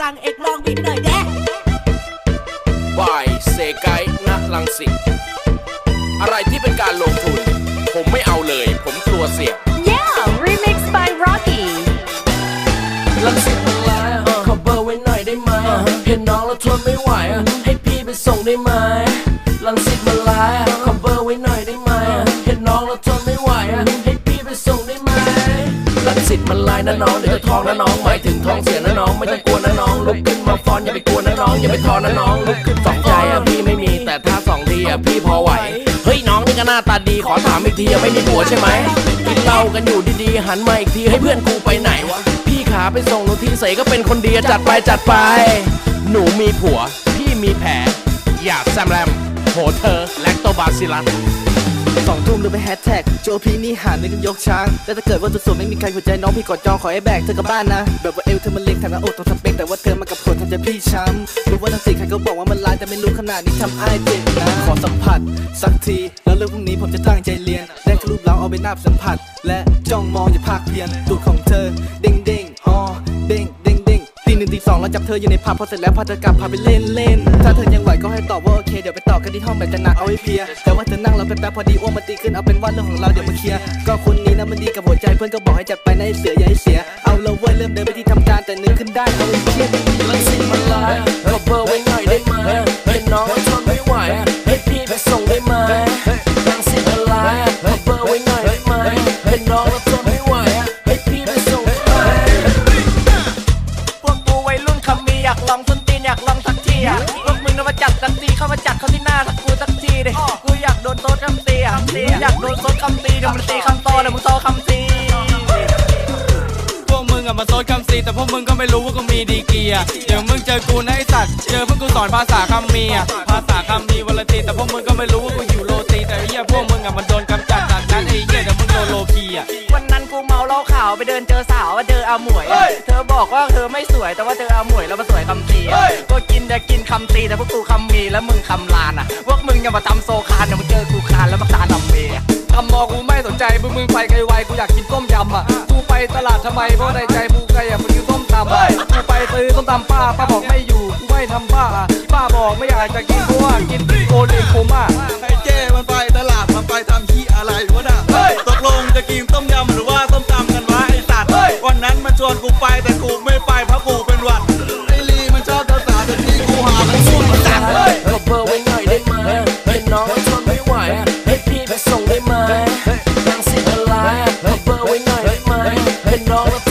จังเอกลองบีบหน่อยแด้บายเซไกณลังสิตอะไรที่เป็นการลงทุน ผมไม่เอาเลย ผมกลัวเสี่ยง Yeah, remixed by Rocky. ลังสิตมันร้ายอะขอเบอร์ไว้หน่อยได้ไหมอะเห็นน้องแล้วทนไม่ไหว องเดี๋ยวจะท้องนะน้องหมายถึงท้องเสียนะน้องไม่ต้องกลัวนะน้องลุกขึ้นมาฟ้อนอย่าไปกลัวนะน้องอย่าไปทอนะน้องลุกขึ้นสองใจอะพี่ไม่มีแต่ถ้าสองทีอะพี่พอไหวเฮ้ยน้องนี่ก็หน้าตาดีขอถามอีกทีอะไม่มีผัวใช่ไหมกินเหล้ากันอยู่ดีๆหันมาอีกทีให้เพื่อนกูไปไหนวะพี่ขาไปส่งหนูทีใส่ก็เป็นคนดีจัดไปจัดไป หนูมีผัว พี่มีแผลอย่าแซมแรมโหเธอแลคโตบาซิลัส สองทุ่มหรือไปแฮชแท็กโจพีนี่หานนึกกันยกช้างแล้วถ้าเกิดว่าสุดๆไม่มีใครหัวใจน้องพี่กอดจองขอให้แบกเธอกลับบ้านนะ แบบว่าเอวเธอมันเล็กทางหน้าอกต้องสเปคแต่ว่าเธอมากับผลทำใจพี่ช้ำรู้ว่าทั้งสี่ใครก็บอกว่ามันร้ายแต่ไม่รู้ขนาดนี้ทำอ้ายเจ็บนะ ขอสัมผัส สักที แล้วเรื่องพรุ่งนี้ผมจะตั้งใจเรียนได้แค่รูปเราเอาไปนับสัมผัส และจ้องมองอย่าภาคเพียนตูดของเธอ เด้งเด้งๆอ๋อเด้งเด้ง แล้วจับเธออยู่ในผับพอเสร็จแล้วพาเธอกลับพาไปเล่นเล่นถ้าเธอยังไหวก็ให้ตอบว่าโอเคเดี๋ยวไปต่อกันที่ห้องแบบจะหนักเอาให้เพียแต่ว่าเธอนั่งเราแป๊บๆพอดีอ้วนมันตีขึ้นเอาเป็นว่าเรื่องของเราเดี๋ยวมาเคลียร์ก็คนนี้นะมันดีกับหัวใจเพื่อนก็บอกให้จัดไปในะให้เสืออย่าให้เสียเอาเราเว้ยเริ่มเดินไปที่ทำการแต่นึกขึ้นได้ก็เลยเครียดลังสิตมันร้ายขอเบอร์ไว้หน่อยได้ไหม อยากลองส้นตีนอยากลองสักทีอะพวกมึงน่ะมาจัดสักทีเข้ามาจัดเขาที่หน้าสักกูสักทีดิกูอยากโดนโต๊ดคำตีอะอยากโดนโต๊ดคำตีเดี๋ยวมันตีคำโตเดี๋ยวมึงโตคำตีพวกมึงอะมาโซดคำซีแต่พวกมึงก็ไม่รู้ว่ากูมีดีกรีอะเดี๋ยวมึงเจอกูนะไอสัตว์เจอพวกกูสอนภาษาคำเมีอะภาษาคำมีวันละตีแต่พวกมึงก็ไม่รู้ว่ากูอยู่โรตีแต่ไอ้เหี้ยพวกมึงอะมันโดนกำจัดจากนั้นไอ้เหี้ยเดี๋ยวมึงโดนโลคีอะวันน เมาเหล้าขาวไปเดินเจอสาวว่าเจออาหมวย เธอบอกว่าเธอไม่สวยแต่ว่าเจออาหมวยแล้วมาสวยคำตีอะก็กินจะกินคำตีแต่พวกกูคำมีแล้วมึงคำลานอะพวกมึงอย่ามาทำโซคานอย่ามาเจอกูคานแล้วมาคานทำเมย์คำมอกูไม่สนใจมึงมึงไปไกลไวกูอยากกินต้มยำอะกูไปตลาดทำไมเพราะในใจกูไกลอะมึงกินส้มตำอะกูไปซื้อส้มตำป้าป้าบอกไม่อยู่กูไม่ทำป้าป้าบอกไม่อยากจะกิน all of